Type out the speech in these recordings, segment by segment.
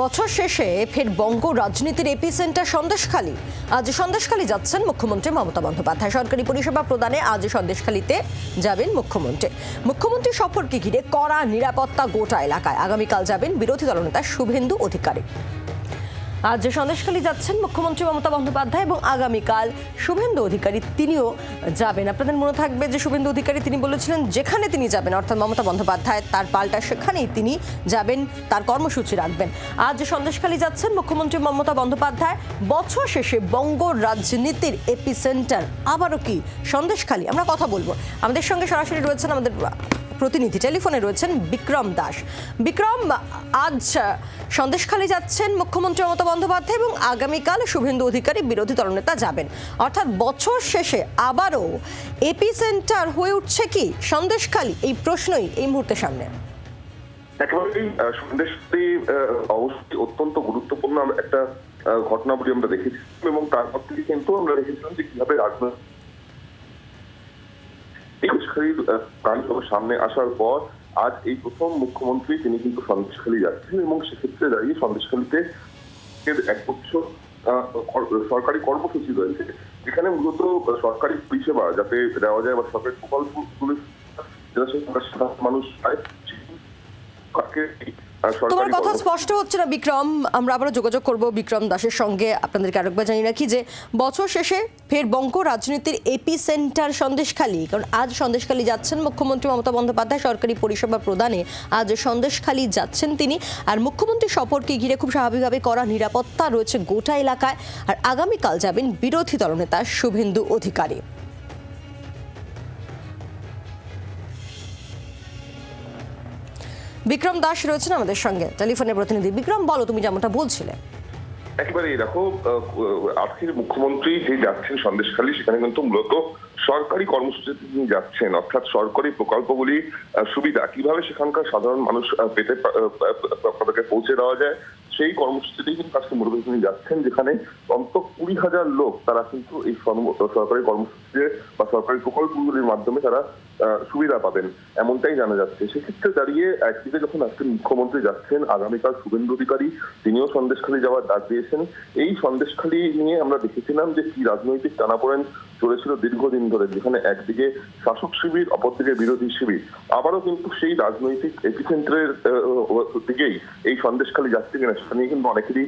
বছর শেষে ফের বঙ্গ রাজনীতির এপিসেন্টার সন্দেশখালী আজ সন্দেশখালী যাচ্ছেন মুখ্যমন্ত্রী মমতা বন্দ্যোপাধ্যায়। সরকারি পরিষেবা প্রদানে আজ সন্দেশখালীতে যাবেন মুখ্যমন্ত্রী। মুখ্যমন্ত্রী সফরকে ঘিরে কড়া নিরাপত্তা গোটা এলাকায়। আগামীকাল যাবেন বিরোধী দলনেতা শুভেন্দু অধিকারী। আজ সন্দেশখালী যাচ্ছেন মুখ্যমন্ত্রী মমতা বন্দ্যোপাধ্যায় এবং আগামীকাল শুভেন্দু অধিকারী, তিনিও যাবেন। আপনাদের মনে থাকবে যে শুভেন্দু অধিকারী তিনি বলেছিলেন যেখানে তিনি যাবেন, অর্থাৎ মমতা বন্দ্যোপাধ্যায়, তার পাল্টা সেখানেই তিনি যাবেন, তার কর্মসূচি রাখবেন। আজ সন্দেশখালী যাচ্ছেন মুখ্যমন্ত্রী মমতা বন্দ্যোপাধ্যায়, বছর শেষে বঙ্গ রাজনীতির এপিসেন্টার। আবারও কি সন্দেশখালী? আমরা কথা বলব। আমাদের সঙ্গে সরাসরি রয়েছেন আমাদের প্রতিনিধি টেলিফোনে রয়েছেন বিক্রম দাস। বিক্রম, আজ সন্দেশখালী যাচ্ছেন মুখ্যমন্ত্রী মমতা বন্দ্যোপাধ্যায় এবং আগামীকাল শুভেন্দু অধিকারী বিরোধী দলনেতা যাবেন। অর্থাৎ বছর শেষে আবারও এপি সেন্টার হয়ে উঠছে কি সন্দেশখালী? এই প্রশ্নই এই মুহূর্তে সামনে। একেবারেই সন্দেশটি অবশ্যই অত্যন্ত গুরুত্বপূর্ণ। একটা ঘটনাবলী আমরা এবং তারপর থেকে কিন্তু আমরা দেখেছিলাম যে কীভাবে রাজনৈতিক এই কাণ্ড সামনে আসার পর আজ এই প্রথম মুখ্যমন্ত্রী তিনি কিন্তু সন্দেশখালী যাচ্ছেন এবং সেক্ষেত্রে দাঁড়িয়ে সন্দেশখালীতে এর এক বছর সরকারি কর্মসূচি রয়েছে এখানে মূলত সরকারি পরিষেবা যাতে দেওয়া যায় বা সরকারি প্রকল্পগুলি মানুষ পায় তাকে, তোমার কথা স্পষ্ট হচ্ছে না বিক্রম। আমরা আবারও যোগাযোগ করব বিক্রম দাসের সঙ্গে। আপনাদেরকে আরেকবার জানি রাখি যে বছর শেষে ফের বঙ্গ রাজনীতির এপি সেন্টার সন্দেশখালী কারণ আজ সন্দেশখালী যাচ্ছেন মুখ্যমন্ত্রী মমতা বন্দ্যোপাধ্যায় সরকারি পরিষেবা প্রদানে। আজ সন্দেশখালী যাচ্ছেন তিনি। আর মুখ্যমন্ত্রী সফরকে ঘিরে খুব স্বাভাবিকভাবে করা নিরাপত্তা রয়েছে গোটা এলাকায়। আর আগামীকাল যাবেন বিরোধী দলনেতা শুভেন্দু অধিকারী। বিক্রম দাস রয়েছেন আমাদের সঙ্গে। টেলিফোনের প্রতিনিধি বিক্রম, বলো তুমি যেমনটা বলছিলে। একেবারে দেখো আজকের মুখ্যমন্ত্রী যে যাচ্ছেন সন্দেশখালী, সেখানে কিন্তু মূলত সরকারি কর্মসূচিতে তিনি যাচ্ছেন, অর্থাৎ সরকারি প্রকল্পগুলি সুবিধা। কীভাবে সেখানকার সাধারণ মানুষ পেতে পৌঁছে দেওয়া যায় সেই কর্মসূচিতেই কিন্তু আজকে মূলত তিনি যাচ্ছেন, যেখানে অন্তত কুড়ি হাজার লোক তারা কিন্তু এই সরকারি কর্মসূচিতে বা সরকারি প্রকল্পগুলির মাধ্যমে তারা সুবিধা পাবেন, এমনটাই জানা যাচ্ছে। সেক্ষেত্রে দাঁড়িয়ে একদিকে যখন আজকে মুখ্যমন্ত্রী যাচ্ছেন, আগামীকাল শুভেন্দু অধিকারী, তিনিও সন্দেশখালী যাওয়ার ডাক দিয়েছেন। এই সন্দেশখালী নিয়ে আমরা দেখেছিলাম যে কি রাজনৈতিক টানাপোড়েন চলেছিল দীর্ঘদিন ধরে যেখানে একদিকে শাসক শিবির অপরদিকে বিরোধী শিবির। আবারও কিন্তু সেই রাজনৈতিক এপিসেন্টারের দিকেই এই সন্দেশখালী যাচ্ছে কিনা সেটা নিয়ে কিন্তু অনেকেরই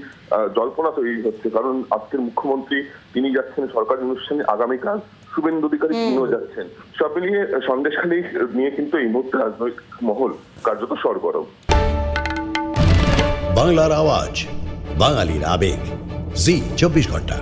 জল্পনা তৈরি হচ্ছে। কারণ আজকের মুখ্যমন্ত্রী তিনি যাচ্ছেন সরকারি অনুষ্ঠানে আগামীকাল শুভেন্দু অধিকারী তিনিও যাচ্ছেন। সব মিলিয়ে সন্দেশখালী নিয়ে কিন্তু এই মুহূর্তে রাজনৈতিক মহল কার্যত সরগরম। বাংলার আওয়াজ বাঙালির আবেগ। জি চব্বিশ ঘণ্টা।